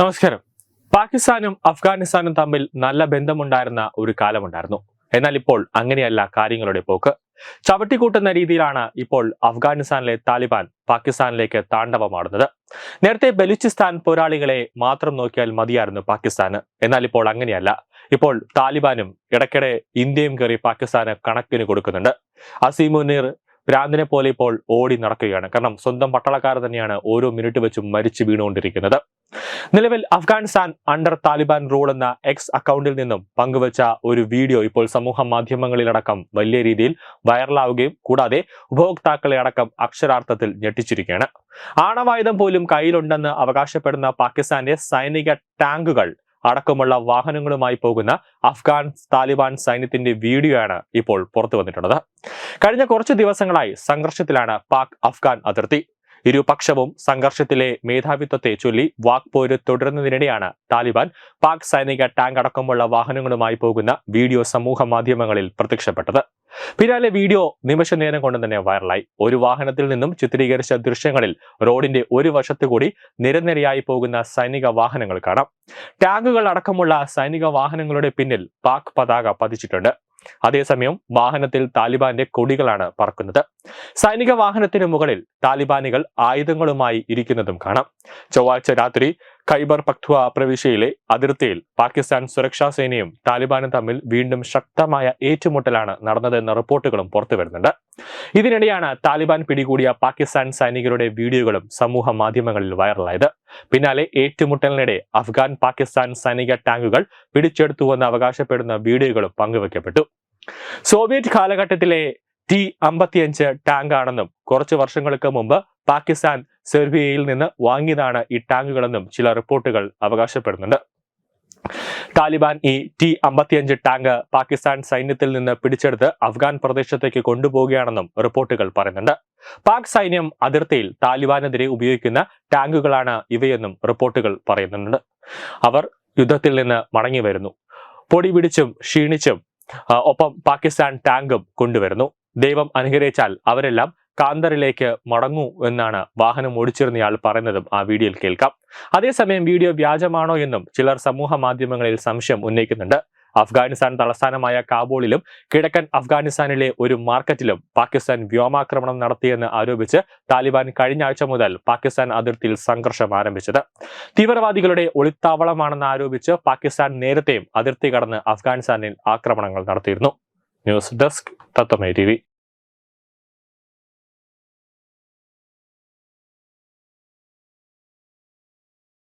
നമസ്കാരം. പാകിസ്ഥാനും അഫ്ഗാനിസ്ഥാനും തമ്മിൽ നല്ല ബന്ധമുണ്ടായിരുന്ന ഒരു കാലമുണ്ടായിരുന്നു. എന്നാൽ ഇപ്പോൾ അങ്ങനെയല്ല കാര്യങ്ങളുടെ പോക്ക്. ചവിട്ടിക്കൂട്ടുന്ന രീതിയിലാണ് ഇപ്പോൾ അഫ്ഗാനിസ്ഥാനിലെ താലിബാൻ പാകിസ്ഥാനിലേക്ക് താണ്ഡവമാടുന്നത്. നേരത്തെ ബലൂചിസ്ഥാൻ പോരാളികളെ മാത്രം നോക്കിയാൽ മതിയായിരുന്നു പാകിസ്ഥാന്. എന്നാൽ ഇപ്പോൾ അങ്ങനെയല്ല. ഇപ്പോൾ താലിബാനും ഇടയ്ക്കിടെ ഇന്ത്യയും കയറി പാകിസ്ഥാന് കണക്കിന് കൊടുക്കുന്നുണ്ട്. അസീമുനീർ ഭ്രാന്തിനെ പോലെ ഇപ്പോൾ ഓടി നടക്കുകയാണ്. കാരണം സ്വന്തം പട്ടാളക്കാർ തന്നെയാണ് ഓരോ മിനിറ്റ് വെച്ചും മരിച്ചു വീണുകൊണ്ടിരിക്കുന്നത്. നിലവിൽ അഫ്ഗാനിസ്ഥാൻ അണ്ടർ താലിബാൻ റൂൾ എന്ന എക്സ് അക്കൗണ്ടിൽ നിന്നും പങ്കുവച്ച ഒരു വീഡിയോ ഇപ്പോൾ സമൂഹ മാധ്യമങ്ങളിലടക്കം വലിയ രീതിയിൽ വൈറലാവുകയും കൂടാതെ ഉപഭോക്താക്കളെ അടക്കം അക്ഷരാർത്ഥത്തിൽ ഞെട്ടിച്ചിരിക്കുകയാണ്. ആണവായുധം പോലും കയ്യിലുണ്ടെന്ന് അവകാശപ്പെടുന്ന പാകിസ്ഥാന്റെ സൈനിക ടാങ്കുകൾ അടക്കമുള്ള വാഹനങ്ങളുമായി പോകുന്ന അഫ്ഗാൻ താലിബാൻ സൈന്യത്തിന്റെ വീഡിയോയാണ് ഇപ്പോൾ പുറത്തു വന്നിട്ടുള്ളത് കഴിഞ്ഞ കുറച്ച് ദിവസങ്ങളായി സംഘർഷത്തിലാണ് പാക് അഫ്ഗാൻ അതിർത്തി. ഇരുപക്ഷവും സംഘർഷത്തിലെ മേധാവിത്വത്തെ ചൊല്ലി വാക്പോര് തുടരുന്നതിനിടെയാണ് താലിബാൻ പാക് സൈനിക ടാങ്ക് അടക്കമുള്ള വാഹനങ്ങളുമായി പോകുന്ന വീഡിയോ സമൂഹ മാധ്യമങ്ങളിൽ പ്രത്യക്ഷപ്പെട്ടത്. പിന്നാലെ വീഡിയോ നിമിഷ നേരം കൊണ്ട് തന്നെ വൈറലായി. ഒരു വാഹനത്തിൽ നിന്നും ചിത്രീകരിച്ച ദൃശ്യങ്ങളിൽ റോഡിന്റെ ഒരു വശത്തു കൂടി നിരനിരയായി പോകുന്ന സൈനിക വാഹനങ്ങൾ കാണാം. ടാങ്കുകൾ അടക്കമുള്ള സൈനിക വാഹനങ്ങളുടെ പിന്നിൽ പാക് പതാക പതിച്ചിട്ടുണ്ട്. അതേസമയം വാഹനത്തിൽ താലിബാന്റെ കൊടികളാണ് പറക്കുന്നത്. സൈനിക വാഹനത്തിന് മുകളിൽ താലിബാനികൾ ആയുധങ്ങളുമായി ഇരിക്കുന്നതും കാണാം. ചൊവ്വാഴ്ച രാത്രി ഖൈബർ പക്വ പ്രവിശ്യയിലെ അതിർത്തിയിൽ പാകിസ്ഥാൻ സുരക്ഷാ സേനയും താലിബാനും തമ്മിൽ വീണ്ടും ശക്തമായ ഏറ്റുമുട്ടലാണ് നടന്നതെന്ന റിപ്പോർട്ടുകളും പുറത്തുവരുന്നുണ്ട് ഇതിനിടെയാണ് താലിബാൻ പിടികൂടിയ പാകിസ്ഥാൻ സൈനികരുടെ വീഡിയോകളും സമൂഹ മാധ്യമങ്ങളിൽ വൈറലായത്. പിന്നാലെ ഏറ്റുമുട്ടലിനിടെ അഫ്ഗാൻ പാകിസ്ഥാൻ സൈനിക ടാങ്കുകൾ പിടിച്ചെടുത്തുവെന്ന് അവകാശപ്പെടുന്ന വീഡിയോകളും പങ്കുവയ്ക്കപ്പെട്ടു സോവിയറ്റ് കാലഘട്ടത്തിലെ ടി അമ്പത്തിയഞ്ച് ടാങ്ക് ആണെന്നും കുറച്ച് വർഷങ്ങൾക്ക് മുമ്പ് പാകിസ്ഥാൻ സെർബിയയിൽ നിന്ന് വാങ്ങിയതാണ് ഈ ടാങ്കുകളെന്നും ചില റിപ്പോർട്ടുകൾ അവകാശപ്പെടുന്നുണ്ട്. താലിബാൻ ഈ ടി അമ്പത്തിയഞ്ച് ടാങ്ക് പാകിസ്ഥാൻ സൈന്യത്തിൽ നിന്ന് പിടിച്ചെടുത്ത് അഫ്ഗാൻ പ്രദേശത്തേക്ക് കൊണ്ടുപോവുകയാണെന്നും റിപ്പോർട്ടുകൾ പറയുന്നുണ്ട്. പാക് സൈന്യം അതിർത്തിയിൽ താലിബാനെതിരെ ഉപയോഗിക്കുന്ന ടാങ്കുകളാണ് ഇവയെന്നും റിപ്പോർട്ടുകൾ പറയുന്നുണ്ട്. അവർ യുദ്ധത്തിൽ നിന്ന് മടങ്ങി വരുന്നു. പൊടി പിടിച്ചും ക്ഷീണിച്ചും ഒപ്പം പാകിസ്ഥാൻ ടാങ്കും കൊണ്ടുവരുന്നു. ദൈവം അനുഗ്രഹിച്ചാൽ അവരെല്ലാം കാന്തറിലേക്ക് മടങ്ങൂ എന്നാണ് വാഹനം ഓടിച്ചിരുന്നയാൾ പറയുന്നതും ആ വീഡിയോയിൽ കേൾക്കാം. അതേസമയം വീഡിയോ വ്യാജമാണോ എന്നും ചിലർ സമൂഹ മാധ്യമങ്ങളിൽ സംശയം ഉന്നയിക്കുന്നുണ്ട്. അഫ്ഗാനിസ്ഥാൻ തലസ്ഥാനമായ കാബൂളിലും കിഴക്കൻ അഫ്ഗാനിസ്ഥാനിലെ ഒരു മാർക്കറ്റിലും പാകിസ്ഥാൻ വ്യോമാക്രമണം നടത്തിയെന്ന് ആരോപിച്ച് താലിബാൻ കഴിഞ്ഞ ആഴ്ച മുതൽ പാകിസ്ഥാൻ അതിർത്തിയിൽ സംഘർഷം ആരംഭിച്ചത്. തീവ്രവാദികളുടെ ഒളിത്താവളമാണെന്ന് ആരോപിച്ച് പാകിസ്ഥാൻ നേരത്തെയും അതിർത്തി കടന്ന് അഫ്ഗാനിസ്ഥാനിൽ ആക്രമണങ്ങൾ നടത്തിയിരുന്നു. News desk തത്വമേ T